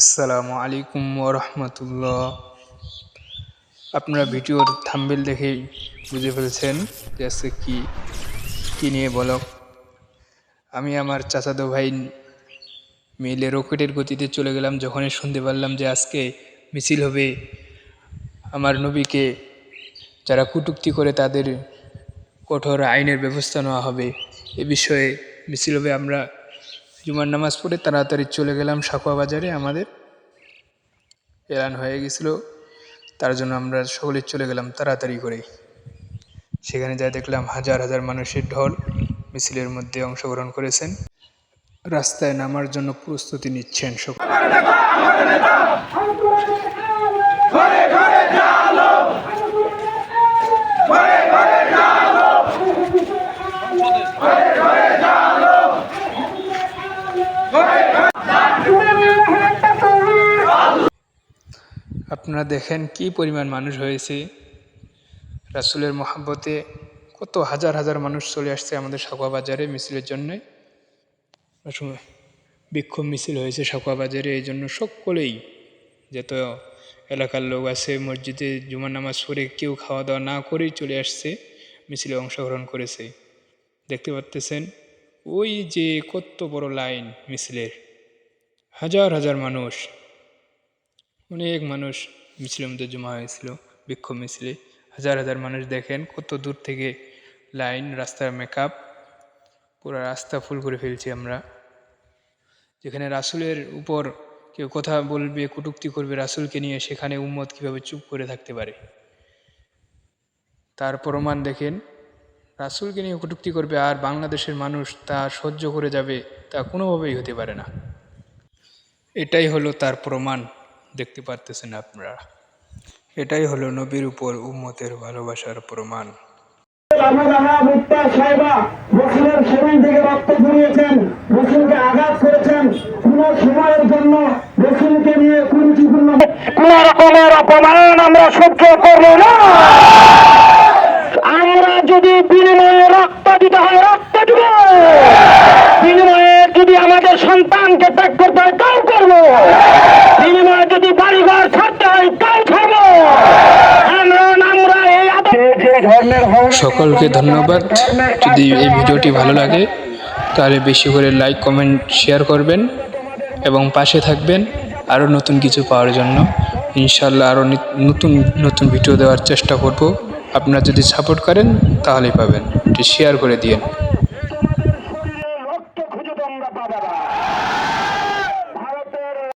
আসসালামু আলাইকুম রহমতুল্লাহ আপনারা ভিডিওর থাম্বেল দেখেই বুঝে ফেলছেন যে আজকে কি, কী নিয়ে বলক আমি আমার চাচাতো ভাই মিলে রকেটের গতিতে চলে গেলাম, যখনই শুনতে পারলাম যে আজকে মিছিল হবে, আমার নবীকে যারা কটূক্তি করে তাদের কঠোর আইনের ব্যবস্থা নেওয়া হবে, এ বিষয়ে মিছিল হবে, আমরা জুমার নামাজ পড়ে তাড়াতাড়ি চলে গেলাম সাকুয়া বাজারে আমাদের এলান হয়ে গেছিল তার জন্য আমরা সকলে চলে গেলাম তাড়াতাড়ি করে সেখানে যা দেখলাম হাজার হাজার মানুষের ঢল মিছিলের মধ্যে অংশগ্রহণ করেছেন রাস্তায় নামার জন্য প্রস্তুতি নিচ্ছেন সকলে আপনারা দেখেন কি পরিমাণ মানুষ হয়েছে। রাসুলের মহাব্বতে কত হাজার হাজার মানুষ চলে আসছে আমাদের সাকুয়া বাজারে মিছিলের জন্যে। বিক্ষোভ মিছিল হয়েছে সাকুয়া বাজারে এই জন্য সকলেই যত এলাকার লোক আছে, মসজিদে জুমার নামাজ পড়ে কেউ খাওয়া দাওয়া না করেই চলে আসছে, মিছিলে অংশগ্রহণ করেছে। দেখতে পাচ্তেছেন ওই যে কত বড় লাইন মিছিলের। হাজার হাজার মানুষ অনেক মানুষ মিছিলের মধ্যে জমা হয়েছিল, বিক্ষোভ মিছিলে। হাজার হাজার মানুষ দেখেন কত দূর থেকে লাইন, রাস্তার মেকআপ পুরো রাস্তা ফুল করে ফেলছি আমরা। যেখানে রাসুলের উপর কেউ কথা বলবে, কটুক্তি করবে রাসুলকে নিয়ে, সেখানে উম্মত কীভাবে চুপ করে থাকতে পারে? তার প্রমাণ দেখেন, রাসুলকে নিয়ে কটুক্তি করবে আর বাংলাদেশের মানুষ তা সহ্য করে যাবে তা কোনোভাবেই হতে পারে না। এটাই হলো তার প্রমাণ। দেখতে পারতেছেন আপনারা। এটাই হলো নবীর উপর উম্মতের ভালোবাসার প্রমাণ। রসুলের শরীর থেকে রক্ত রসুলকে আঘাত করেছেন। কোন সময়ের জন্য রসুলকে নিয়ে কুরুচিপূর্ণ কোন রকমের অপমান আমরা সহ্য করব না। সন্তানকে ত্যাগ করতে হয় তাও করব। বিনিময়ে যদি বাড়িঘর ছাড়তে হয় তাও ছাড়বো। সকলকে ধন্যবাদ। যদি এই ভিডিওটি ভালো লাগে তাহলে বেশি করে লাইক কমেন্ট শেয়ার করবেন এবং পাশে থাকবেন আরও নতুন কিছু পাওয়ার জন্য। ইনশাল্লাহ আরও নতুন নতুন ভিডিও দেওয়ার চেষ্টা করব। আপনারা যদি সাপোর্ট করেন তাহলেই পাবেন। এটি শেয়ার করে দিয়েন।